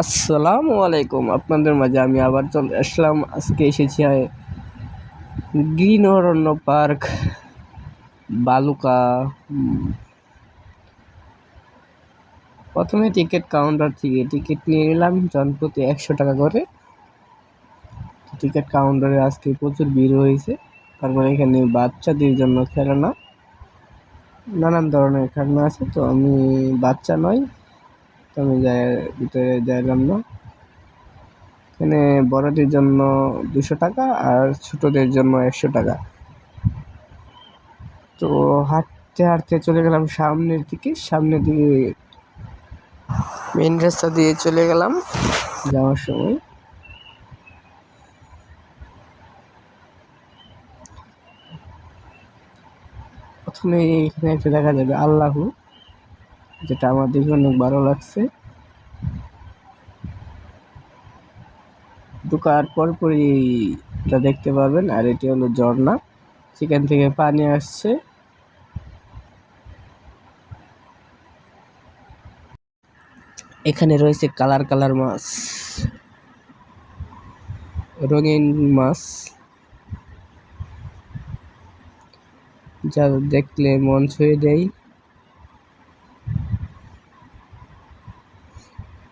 আসসালামু আলাইকুম। আপনাদের মাঝে আমি আবার চলে আসলাম। আজকে এসেছি গ্রিন অরণ্য পার্ক, বালুকা প্রথমে টিকিট কাউন্টার থেকে টিকিট নিয়ে নিলাম। জনপ্রতি একশো টাকা করে। টিকিট কাউন্টারে আজকে প্রচুর ভিড় হয়েছে। তারপরে এখানে বাচ্চাদের জন্য খেলনা, নানান ধরনের খেলনা আছে। তো আমি বাচ্চা নই তো আমি ভিতরে যাইলাম না এখানে বড়দের জন্য দুশো টাকা আর ছোটদের জন্য একশো টাকা। তো হাঁটতে হাঁটতে চলে গেলাম সামনের দিকে সামনের দিকে মেন রাস্তা দিয়ে চলে গেলাম যাওয়ার সময়। প্রথমে এখানে একটা দেখা যাবে, আল্লাহু। যেটা দেখে অনেক ভালো লাগছে। ঢোকার পরপরই এটা দেখতে পাবেন, আর এটি হলো ঝর্ণা। সেখান থেকে পানি আসছে। এখানে রয়েছে কালার কালার মাছ। রঙিন মাছ। যা দেখলে মন ছুঁয়ে দেয়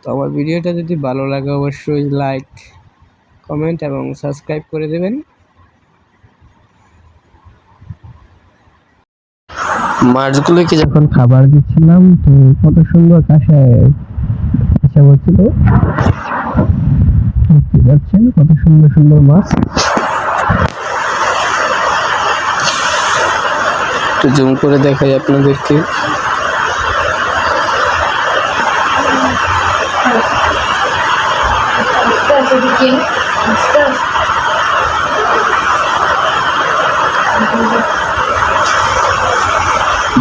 তো আমার ভিডিওটা যদি ভালো লাগে অবশ্যই লাইক কমেন্ট এবং সাবস্ক্রাইব করে দেবেন। মাছগুলোকে যখন খাবার দিচ্ছিলাম তো কত সুন্দর কাঁসায় কাঁসা বলছিল দেখতে পাচ্ছেন কত সুন্দর সুন্দর মাছ। একটু জুম করে দেখাই আপনাদেরকে।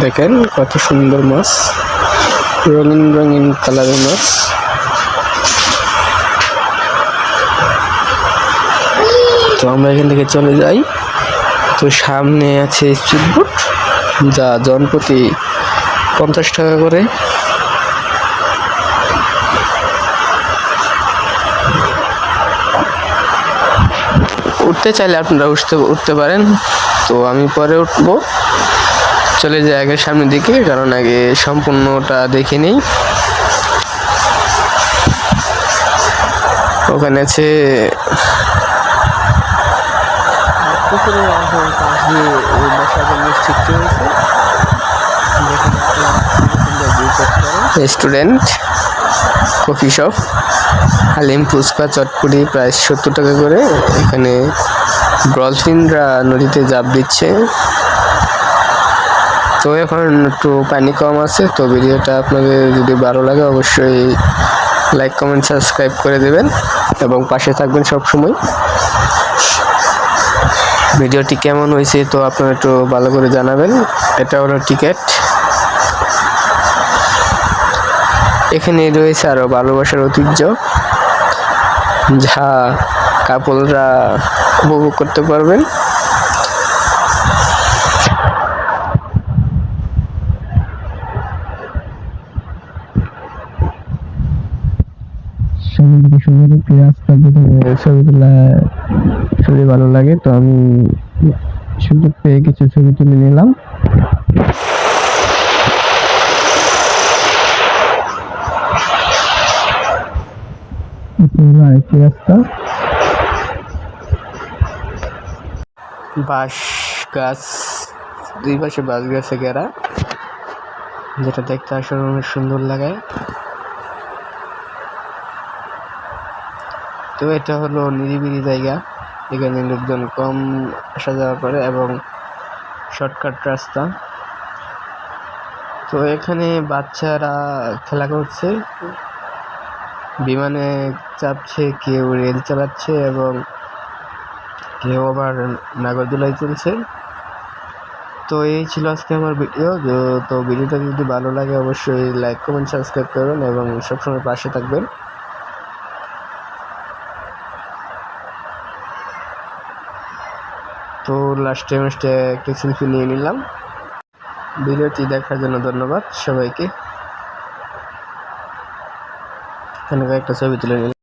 দেখেন কত সুন্দর মাছ, রঙিন রঙিন কালারের মাছ। তো আমরা এখান থেকে চলে যাই। তো সামনে আছে স্পিড বোট যা জনপ্রতি পঞ্চাশ টাকা করে। উঠতে চাইলে আপনারা উঠতে উঠতে পারেন। তো আমি পরে উঠবো। চলে যাই আগে সামনের দিকে, কারণ আগে সম্পূর্ণটা দেখে নেই। ওখানে আছে পুকুরের কফি শপ হালিম ফুচকা চটপুরি প্রায় সত্তর টাকা করে। এখানে ডলফিনরা নদীতে জাপ দিচ্ছে। তো এখন একটু পানি কম আছে, তো ভিডিওটা আপনাদের যদি ভালো লাগে অবশ্যই লাইক, কমেন্ট, সাবস্ক্রাইব করে দেবেন এবং পাশে থাকবেন সব সময় ভিডিওটি কেমন হয়েছে তো আপনারা একটু ভালো করে জানাবেন। এটা হলো টিকিট। এখানে রয়েছে আরও ভালোবাসার ঐতিহ্য, যা কাপলরা উপভোগ করতে পারবেন। ছবি ভালো লাগে। তো আমি সুযোগ পেয়ে কিছু ছবি তুলে নিলাম এটি হলো আরেকটি রাস্তা বাঁশ গাছ, দুই পাশে বাঁশ গাছে ঘেরা, যেটা দেখতে আসলে অনেক সুন্দর লাগায় তো এটা হলো নিরিবিলি জায়গা, এখানে লোকজন কম আসা যাওয়া করে এবং শর্টকাট রাস্তা। তো এখানে বাচ্চারা খেলা করছে বিমানে চাপছে, কেউ রেল চালাচ্ছে এবং কেউ আবার নাগরদোলায় চলছে। তো এই ছিল আজকে আমার ভিডিও। তো ভিডিওটা যদি ভালো লাগে অবশ্যই লাইক, কমেন্ট, সাবস্ক্রাইব করবেন এবং সবসময় পাশে থাকবেন। তো লাস্টে মাস্টে একটা সেলফি নিয়ে নিলাম। ভিডিওটি দেখার জন্য ধন্যবাদ সবাইকে। এখানে কয়েকটা ছবি তুলে নিলাম